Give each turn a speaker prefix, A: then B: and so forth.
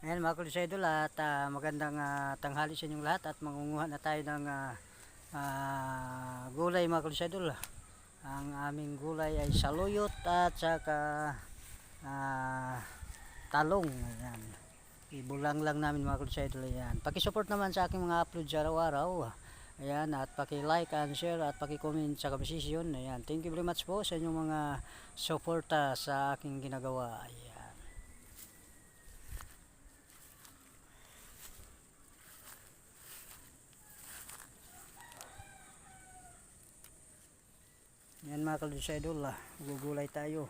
A: Ayan mga kulis idol at ah, magandang ah, tanghali sa inyong lahat at mangunguha na tayo ng ah, ah, gulay mga kulis. Ang aming gulay ay saluyot at saka ah, talong. Ayan. Ibulang lang namin mga kulis idol. Ayan. Pakisupport naman sa aking mga upload sa araw-araw. Ayan, at paki-like and share at paki-comment sa kabisisyon. Ayan, thank you very much po sa inyong mga suporta sa aking ginagawa. Ayan. Yan mga kaludis idol, ah. gugulay tayo.